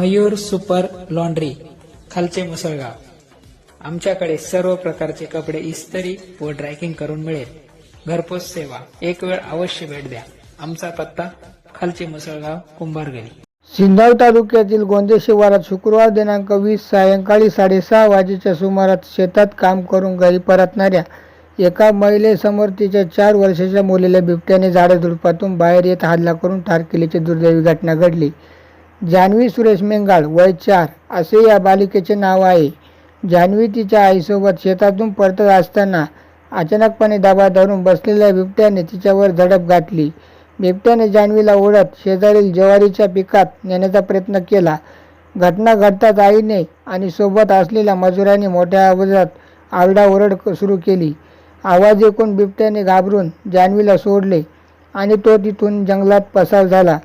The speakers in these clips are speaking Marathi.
मयूर सुपर लॉन्ड्री खालचे मुसळगाव. आमच्याकडे सर्व प्रकारचे कपडे इस्त्री व ड्रायकिंग करून मिळेल. घरपोच सेवा. एक वेळ अवश्य भेट द्या. आमचा पत्ता खालचे मुसळगाव कुंभारगरी सिंधाव तालुक्यातील गोंदे शिवारात शुक्रवार दिनांक वीस सायंकाळी साडेसहा वाजेच्या सुमारात शेतात काम करून घरी परतणाऱ्या एका महिलेसमोर तिच्या चार वर्षाच्या मुलीला बिबट्याने झाडाझुडपातून बाहेर येत हल्ला करून ठार केल्याची दुर्दैवी घटना घडली. जान्हवी सुरेश मेंगाळ वय चार असे या बालिकेचे नाव आहे. जान्हवी तिच्या आईसोबत शेतातून परतत असताना अचानकपणे दाबा धरून बसलेल्या बिबट्याने तिच्यावर झडप घातली. बिबट्याने जान्हवीला ओढत शेजारील ज्वारीच्या पिकात नेण्याचा प्रयत्न केला. घटना घडताच आईने आणि सोबत असलेल्या मजुरांनी मोठ्या आवाजात आरडाओरड सुरू केली. आवाज ऐकून बिबट्याने घाबरून जान्हवीला सोडले आणि तो तिथून जंगलात पसार झाला.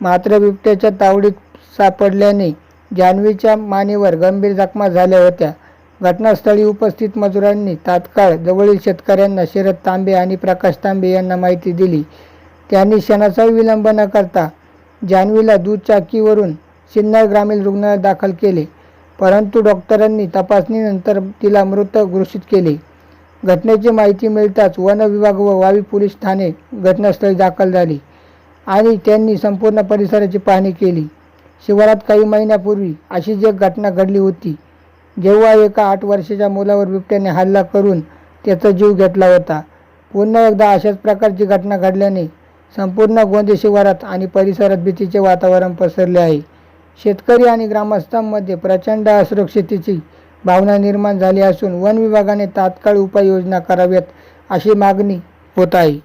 मात्र बिबट्याच्या तावडीत सापडल्याने जान्हवीच्या मानेवर गंभीर जखमा झाल्या होत्या. घटनास्थळी उपस्थित मजुरांनी तात्काळ जवळील शेतकऱ्यांना शरद तांबे आणि प्रकाश तांबे यांना माहिती दिली. त्यांनी क्षणाचाही विलंब न करता जान्हवीला दुचाकीवरून सिन्नर ग्रामीण रुग्णालयात दाखल केले परंतु डॉक्टरांनी तपासणीनंतर तिला मृत घोषित केले. घटनेची माहिती मिळताच वन विभाग व वावी पोलीस ठाणे घटनास्थळी दाखल झाली आणि त्यांनी संपूर्ण परिसराची पाहणी केली. शिवारात काही महिन्यापूर्वी अशीच एक घटना घडली होती. जेव्हा एका आठ वर्षाच्या मुलावर बिबट्याने हल्ला करून त्याचा जीव घेतला होता. पुन्हा एकदा अशाच प्रकारची घटना घडल्याने संपूर्ण गोंदे शिवारात आणि परिसरात भीतीचे वातावरण पसरले आहे. शेतकरी आणि ग्रामस्थांमध्ये प्रचंड असुरक्षितेची भावना निर्माण झाली असून वन विभागाने तात्काळ उपाययोजना कराव्यात अशी मागणी होत आहे.